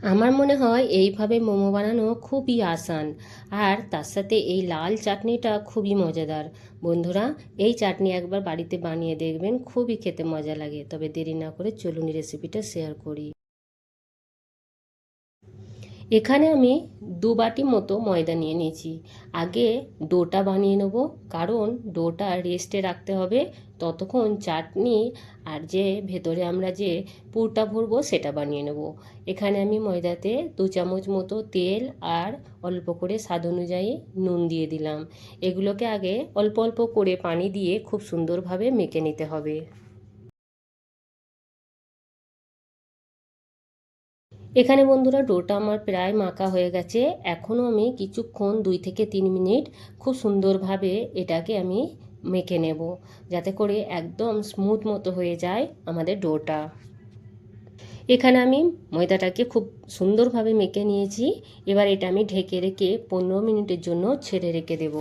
আমার মনে হয় এইভাবে মোমো বানানো খুবই আসান। আর তার সাথে এই লাল চাটনিটা খুবই মজাদার। বন্ধুরা, এই চাটনি একবার বাড়িতে বানিয়ে দেখবেন, খুবই খেতে মজা লাগে। তবে দেরি না করে চলুন রেসিপিটা শেয়ার করি। এখানে আমি দু বাটি মতো ময়দা নিয়ে নিয়েছি। আগে ডোটা বানিয়ে নেব, কারণ ডোটা রেস্টে রাখতে হবে। ততক্ষণ চাটনি আর যে ভেতরে আমরা যে পুরটা ভরবো সেটা বানিয়ে নেব। এখানে আমি ময়দাতে দু চামচ মতো তেল আর অল্প করে স্বাদ অনুযায়ী নুন দিয়ে দিলাম। এগুলোকে আগে অল্প অল্প করে পানি দিয়ে খুব সুন্দরভাবে মেখে নিতে হবে। এখানে বন্ধুরা ডোটা আমার প্রায় মাখা হয়ে গেছে। এখনও আমি কিছুক্ষণ দুই থেকে তিন মিনিট খুব সুন্দরভাবে এটাকে আমি মেখে নেব, যাতে করে একদম স্মুথ মতো হয়ে যায় আমাদের ডোটা এখানে আমি ময়দাটাকে খুব সুন্দরভাবে মেখে নিয়েছি। এবার এটা আমি ঢেকে রেখে পনেরো মিনিটের জন্য ছেড়ে রেখে দেব।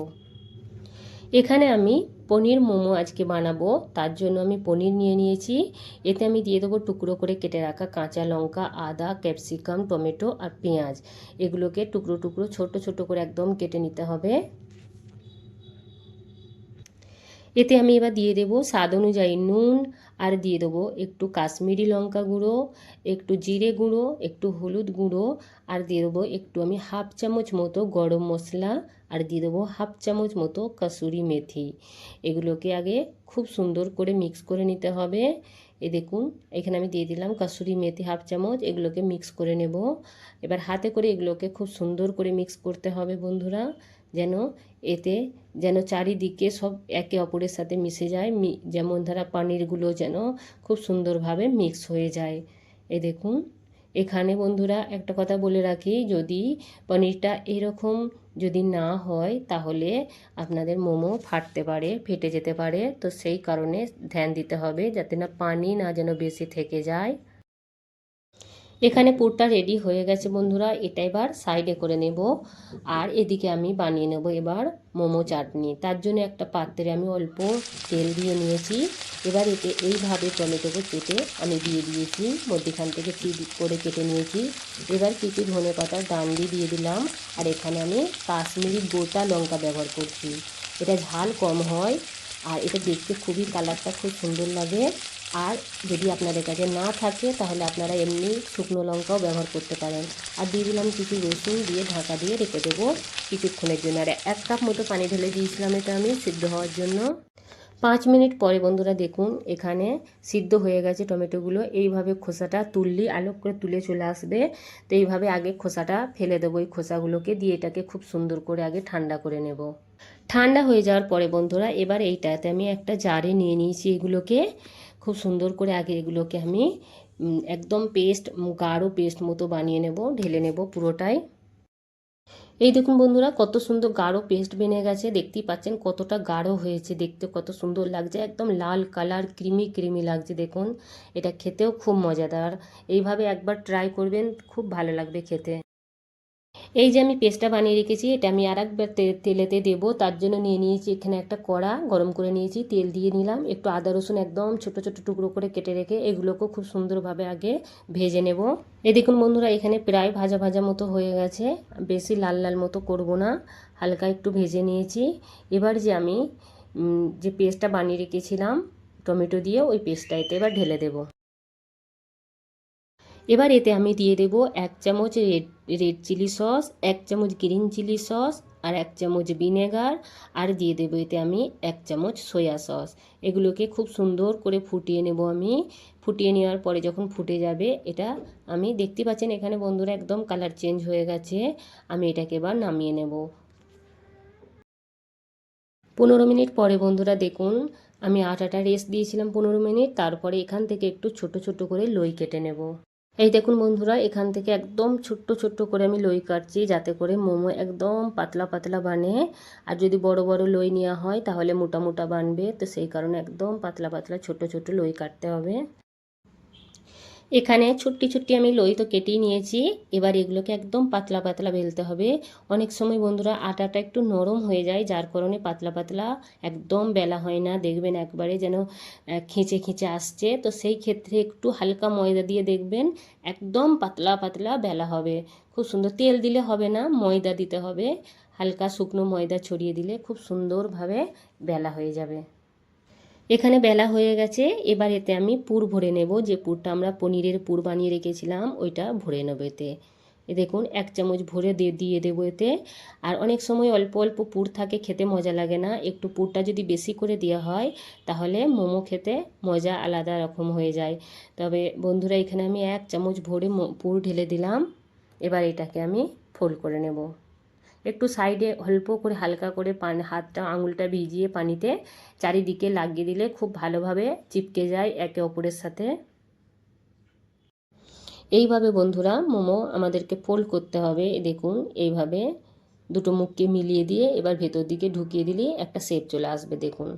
এখানে আমি পনির মোমো আজকে বানাবো। তার জন্য আমি পনির নিয়ে নিয়েছি। এতে আমি দিয়ে দেবো টুকরো করে কেটে রাখা কাঁচা লঙ্কা, আদা, ক্যাপসিকাম, টমেটো আর পেঁয়াজ। এগুলোকে টুকরো টুকরো, ছোট ছোট করে একদম কেটে নিতে হবে। এতে আমি এবার দিয়ে দেবো স্বাদ অনুযায়ী নুন আর দিয়ে দেবো একটু কাশ্মীরি লঙ্কা গুঁড়ো, একটু জিরে গুঁড়ো, একটু হলুদ গুঁড়ো আর দিয়ে দেবো একটু আমি হাফ চামচ মতো গরম মশলা আর দিয়ে দেবো হাফ চামচ মতো কাসুরি মেথি। এগুলোকে আগে খুব সুন্দর করে মিক্স করে নিতে হবে। এ দেখুন, এখানে আমি দিয়ে দিলাম কাসুরি মেথি হাফ চামচ, এগুলোকে মিক্স করে নেব। এবার হাতে করে এগুলোকে খুব সুন্দর করে মিক্স করতে হবে বন্ধুরা, যেন এতে যেন চারিদিকে সব একে অপরের সাথে মিশে যায়। যেমন ধারা পানিরগুলো যেন খুব সুন্দরভাবে মিক্স হয়ে যায়। এ দেখুন, এখানে বন্ধুরা একটা কথা বলে রাখি, যদি পনিরটা এরকম যদি না হয়, তাহলে আপনাদের মোমো ফাটতে পারে, ফেটে যেতে পারে। তো সেই কারণে ধ্যান দিতে হবে যাতে না পানি না যেন বেশি থেকে যায়। এখানে পুরটা রেডি হয়ে গেছে বন্ধুরা। এটা এবার সাইডে করে নেব। আর এদিকে আমি বানিয়ে নেব এবার মোমো চাটনি। তার জন্য একটা পাত্রে আমি অল্প তেল দিয়ে নিয়েছি। এবার এতে এইভাবে টমেটোকে কেটে আমি দিয়ে দিয়েছি। মধ্যিখান থেকে চিপ করে কেটে নিয়েছি। এবার কিছু ধনে পাতার ডান্ডি দিয়ে দিলাম। আর এখানে আমি কাশ্মীরি গোটা লঙ্কা ব্যবহার করছি। এটা ঝাল কম হয়। আর এটা দেখতে খুবই কালারটা খুব সুন্দর লাগে। আর যদি আপনাদের কাছে না থাকে, তাহলে আপনারা এমনি শুকনো লঙ্কাও ব্যবহার করতে পারেন। আর দিয়ে দিলাম কিছু রসুন দিয়ে ঢাকা দিয়ে রেখে দেবো কিছুক্ষণের জন্য। আর এক কাপ মতো পানি ঢেলে দিয়েছিলাম এটা আমি সিদ্ধ হওয়ার জন্য। পাঁচ মিনিট পরে বন্ধুরা দেখুন, এখানে সিদ্ধ হয়ে গেছে টমেটোগুলো। এইভাবে খোসাটা তুললি, আলোক করে তুলে চলে আসবে। তো এইভাবে আগে খোসাটা ফেলে দেবো, এই খোসাগুলোকে দিয়ে এটাকে খুব সুন্দর করে আগে ঠান্ডা করে নেব। ঠান্ডা হয়ে যাওয়ার পরে বন্ধুরা, এবার এইটাতে আমি একটা জারে নিয়ে নিয়েছি এগুলোকে। খুব সুন্দর করে আগে এগুলোকে আমি একদম পেস্ট, গাঢ় পেস্ট মতো বানিয়ে নেব, ঢেলে নেব পুরোটাই। এই দেখুন বন্ধুরা, কত সুন্দর গাঢ় পেস্ট বেনে গেছে। দেখতেই পাচ্ছেন কতটা গাঢ় হয়েছে। দেখতে কত সুন্দর লাগছে। একদম লাল কালার ক্রিমি ক্রিমি লাগছে দেখুন। এটা খেতেও খুব মজাদার। এইভাবে একবার ট্রাই করবেন, খুব ভালো লাগবে খেতে। এই যে আমি পেস্টটা বানিয়ে রেখেছি, এটা আমি আর একবার তেলেতে দেবো। তার জন্য নিয়ে নিয়েছি এখানে একটা কড়া, গরম করে নিয়েছি, তেল দিয়ে নিলাম। একটু আদা, রসুন একদম ছোট ছোট টুকরো করে কেটে রেখে এগুলোকেও খুব সুন্দরভাবে আগে ভেজে নেব। এই দেখুন বন্ধুরা, এখানে প্রায় ভাজা ভাজা মতো হয়ে গেছে। বেশি লাল লাল মতো করব না। হালকা একটু ভেজে নিয়েছি। এবার যে আমি যে পেস্টটা বানিয়ে রেখেছিলাম, টমেটো দিয়ে ওই পেস্টটা এতে এবার ঢেলে দেবো। এবার এতে আমি দিয়ে দেব এক চামচ রেড রেড চিলি সস, এক চামচ গ্রিন চিলি সস আর এক চামচ ভিনেগার আর দিয়ে দেবো এতে আমি এক চামচ সয়া সস। এগুলোকে খুব সুন্দর করে ফুটিয়ে নেব আমি। ফুটিয়ে নেওয়ার পরে যখন ফুটে যাবে, এটা আমি, দেখতে পাচ্ছেন এখানে বন্ধুরা একদম কালার চেঞ্জ হয়ে গেছে, আমি এটাকে এবার নামিয়ে নেব। পনেরো মিনিট পরে বন্ধুরা দেখুন, আমি আটাটা রেস্ট দিয়েছিলাম পনেরো মিনিট, তারপরে এখান থেকে একটু ছোট ছোট করে লই কেটে নেব। এই দেখুন বন্ধুরা, এখান থেকে একদম ছোট্ট ছোট্ট করে আমি লই কাটছি, যাতে করে মোমো একদম পাতলা পাতলা বানে। আর যদি বড় বড় লই নেওয়া হয়, তাহলে মোটা মোটা বানবে। তো সেই কারণে একদম পাতলা পাতলা ছোট ছোট লই কাটতে হবে। এখানে ছুট্টি ছুট্টি আমি লই তো কেটেই নিয়েছি। এবার এগুলোকে একদম পাতলা পাতলা বেলতে হবে। অনেক সময় বন্ধুরা আটাটা একটু নরম হয়ে যায়, যার কারণে পাতলা পাতলা একদম বেলা হয় না। দেখবেন একবারে যেন খিঁচে খিঁচে আসছে। তো সেই ক্ষেত্রে একটু হালকা ময়দা দিয়ে দেখবেন একদম পাতলা পাতলা বেলা হবে। খুব সুন্দর তেল দিলে হবে না, ময়দা দিতে হবে। হালকা শুকনো ময়দা ছড়িয়ে দিলে খুব সুন্দরভাবে বেলা হয়ে যাবে। এখানে বেলা হয়ে গেছে, এবার এতে আমি পুর ভরে নেব। যে পুরটা আমরা পনিরের পুর বানিয়ে রেখেছিলাম, ওইটা ভরে নেব এতে। দেখুন, এক চামচ ভরে দিয়ে দিয়ে দেবো এতে। আর অনেক সময় অল্প অল্প পুর থাকে, খেতে মজা লাগে না। একটু পুরটা যদি বেশি করে দেওয়া হয়, তাহলে মোমো খেতে মজা আলাদা রকম হয়ে যায়। তবে বন্ধুরা, এখানে আমি এক চামচ ভরে পুর ঢেলে দিলাম। এবার এটাকে আমি ফোল্ড করে নেব। একটু সাইডে অল্প করে হালকা করে পান, হাতটা, আঙুলটা ভিজিয়ে পানিতে চারিদিকে লাগিয়ে দিলে খুব ভালোভাবে চিপকে যায় একে অপরের সাথে। এইভাবে বন্ধুরা মোমো আমাদেরকে ফোল্ড করতে হবে। দেখুন, এইভাবে দুটো মুখকে মিলিয়ে দিয়ে এবার ভেতর দিকে ঢুকিয়ে দিলে একটা শেপ চলে আসবে, দেখুন।